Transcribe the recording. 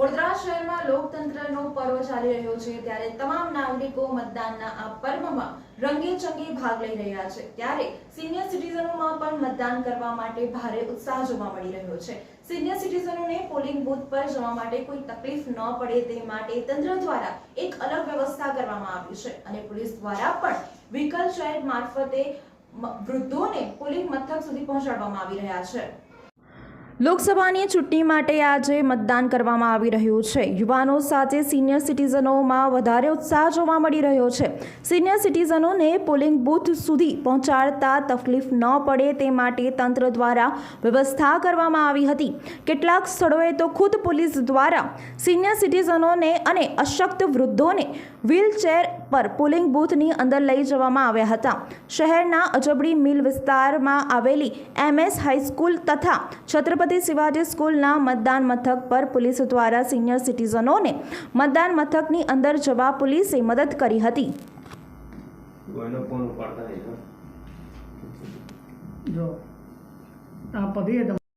વડોદરા શહેરમાં લોકતંત્રનો પર્વ ચાલી રહ્યો છે ત્યારે તમામ નાગરિકો મતદાનના આ પર્વમાં રંગે ચંગે ભાગ લઈ રહ્યા છે. ત્યારે સિનિયર સિટીઝનોમાં પણ મતદાન કરવા માટે ભારે ઉત્સાહ જોવા મળી રહ્યો છે. સિનિયર સિટીઝનોને પોલિંગ બૂથ પર જવા માટે કોઈ તકલીફ ન પડે તે માટે તંત્ર દ્વારા એક અલગ વ્યવસ્થા કરવામાં આવી છે અને પોલીસ દ્વારા પણ વ્હીકલ ચેર મારફતે વૃદ્ધોને પોલિંગ મથક સુધી પહોંચાડવામાં આવી રહ્યા છે. લોકસભાની ચૂંટણી માટે આજે મતદાન કરવામાં આવી રહ્યું છે. યુવાનો સાથે સિનિયર સિટીઝનોમાં વધારે ઉત્સાહ જોવા મળી રહ્યો છે. સિનિયર સિટીઝનોને પોલિંગ બૂથ સુધી પહોંચાડતા તકલીફ ન પડે તે માટે તંત્ર દ્વારા વ્યવસ્થા કરવામાં આવી હતી. કેટલાક સ્થળોએ તો ખુદ પોલીસ દ્વારા સિનિયર સિટીઝનોને અને અશક્ત વૃદ્ધોને વ્હીલચેર પર પોલિંગ બૂથની અંદર લઈ જવામાં આવ્યા હતા. શહેરના અજબડી મિલ વિસ્તારમાં આવેલી એમએસ હાઈસ્કૂલ તથા છત્રપતિ શિવાજી સ્કૂલના મતદાન મથક પર પોલીસ દ્વારા સિનિયર સિટીઝનોને મતદાન મથકની અંદર જવા પોલીસે મદદ કરી હતી. જો આ તમારે